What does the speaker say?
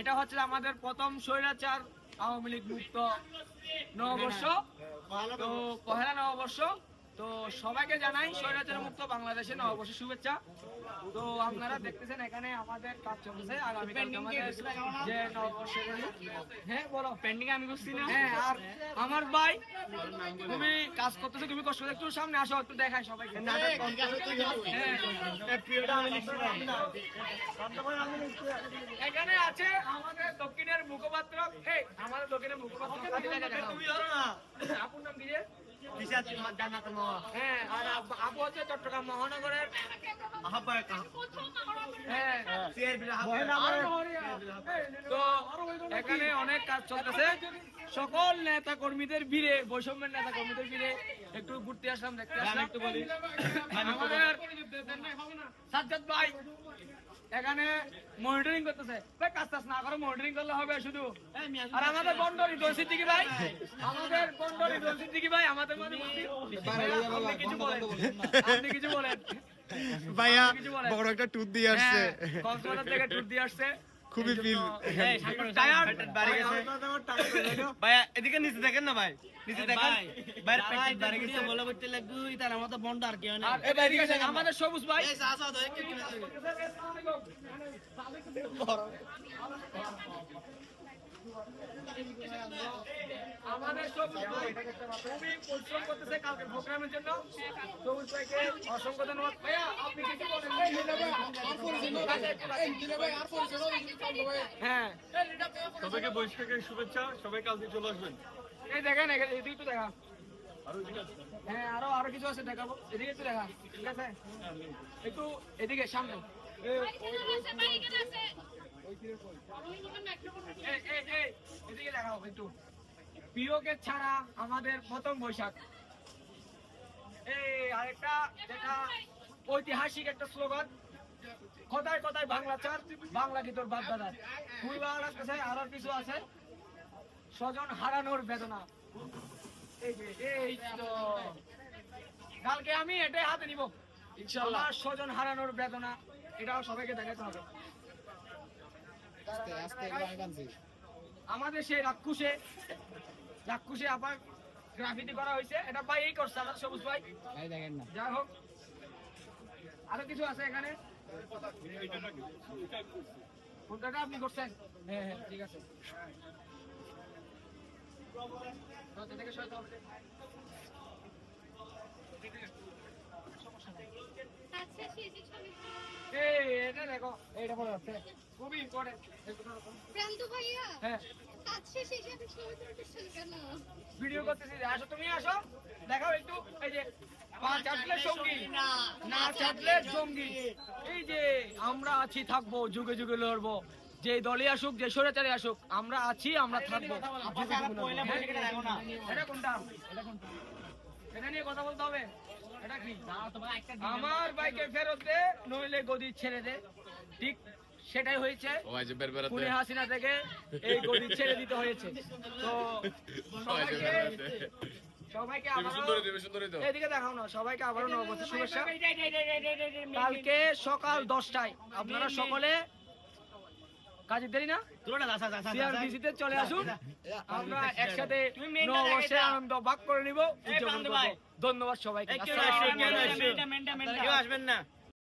এটা হচ্ছে আমাদের প্রথম স্বৈরাচার আওয়ামী লীগ মুক্ত নববর্ষ। তো পহেলা নববর্ষ তো সবাইকে জানাই স্বৈরাচার মুক্ত বাংলাদেশে নববর্ষের শুভেচ্ছা। তো আপনারা দেখতেছেন এখানে আমাদের কাজ চলতেছে। আগামীকালকে আমাদের যে নববর্ষের হ্যাঁ বলো পেন্ডিং আমি বুঝছি না। হ্যাঁ আর আমার ভাই তুমি কাজ করতেছো তুমি কষ্ট করে। একটু সামনে আসো একটু দেখাই সবাইকে। হ্যাঁ। এখানে আছে আমাদের দক্ষিণের মুখপাত্র। আমাদের দক্ষিণের মুখপাত্র। তুমি ধরো না। আপুর নাম কি হ্যাঁ আর আপ- হচ্ছে চট্টগ্রাম মহানগরের হ্যাঁ তো এখানে অনেক কাজ চলতেছে। সকল নেতা কর্মীদের ভিড়ে বৈষম্যের নেতা কর্মীদের ভিড়ে একটু ঘুরতে আসলাম দেখতে আসলাম। একটু বলি। আমাদের সাজ্জাদ ভাই। এখানে মনিটরিং করতেছে। ভাই কাজ টাজ না করে মনিটরিং করলে হবে শুধু। আর আমাদের বন্ডরি দোষিদ্দিকি ভাই। আমাদের বন্ডরি দোষিদ্দিকি ভাই আমাদের মধ্যে আপনি কিছু বলেন। আপনি কিছু বলেন। ভাইয়া। বড় একটা টুর দিয়ে আসছে। হ্যাঁ, কক্সবাজার থেকে ট্যুর দিয়ে আসছে। খুবই ফিল। ভাইয়া এদিকে নিচে দেখেন না ভাই। নিচে দেখেন। বাইরে প্যাকেট বাড়ি গেছে বলে বলতে লাগবে তার মতো বন্ধ আর কি না আর এই আমাদের সবুজ ভাই। আমাদের সবুজ ভাই খুবই পরিশ্রম করতেছে কালকে প্রোগ্রামের জন্য। সবুজ ভাইকে অসংখ্য ধন্যবাদ। ভাইয়া আপনি কিছু বলেন। হ্যাঁ। সবাইকে বৈশাখের শুভেচ্ছা। সবাই কালকে চলে আসবেন। এই দেখেন এখানে এদিকে একটু দেখা। হ্যাঁ আরও আরও কিছু আছে দেখাবো। এদিকে একটু দেখা। ঠিক আছে? একটু এদিকে সামনে। এই, এই, এই, এই, এদিকে দেখাও একটু। প্রিয়কে ছাড়া আমাদের প্রথম বৈশাখ। এই আরেকটা যেটা ঐতিহাসিক একটা স্লোগান। কথায় কথায় বাংলা চার বাংলা কি তোর বাপ দাদার খুবই ভালো লাগতেছে আরও কিছু আছে? স্বজন হারানোর বেদনা। এই যে এই তো। কালকে আমি এটাই হাতে নিব। ইনশাআল্লাহ স্বজন হারানোর বেদনা এটাও সবাইকে দেখাতে হবে। আমাদের সেই রাক্ষুসে রাক্ষুসে আবার গ্রাফিতি করা হয়েছে। এটা ভাই এই করছে আমার সবুজ ভাই। দেখেন না। যাই হোক আরও কিছু আছে এখানে? কোনটা আপনি করছেন? হ্যাঁ হ্যাঁ ঠিক আছে। তো দেখো, এইটা পড়ে। খুবই। প্রান্ত ভাইয়া হ্যাঁ, কাজ শেষে এসে আপনি ছবি কেন? ভিডিও করতেছি। আসো তুমি আসো। দেখাও একটু। এই যে পা চাটলে সঙ্গী। না চাটলে সঙ্গী। এই যে আমরা আছি থাকব যুগে যুগে লড়বো। যে দলে আসুক যে সরেচারে আসুক আমরা আছি আমরা থাকব। হ্যাঁ? এটা কোনটা? এটা কোনটা? এটা নিয়ে কথা বলতে হবে এটা কি আমার বাইকে ফেরত দে নইলে গদি ছেড়ে দে ঠিক সেটাই হয়েছে পুনে হাসিনা থেকে এই গদি ছেড়ে দিতে হয়েছে তো সবাইকে সবাইকে আবারও এদিকে দেখাও না সবাইকে আবারও নববর্ষের শুভেচ্ছা কালকে সকাল দশটায় আপনারা সকলে কাজের দেরি না? চলে আসুন। আমরা একসাথে নববর্ষে আনন্দ ভাগ করে নিব। ধন্যবাদ সবাইকে। আসবেন না।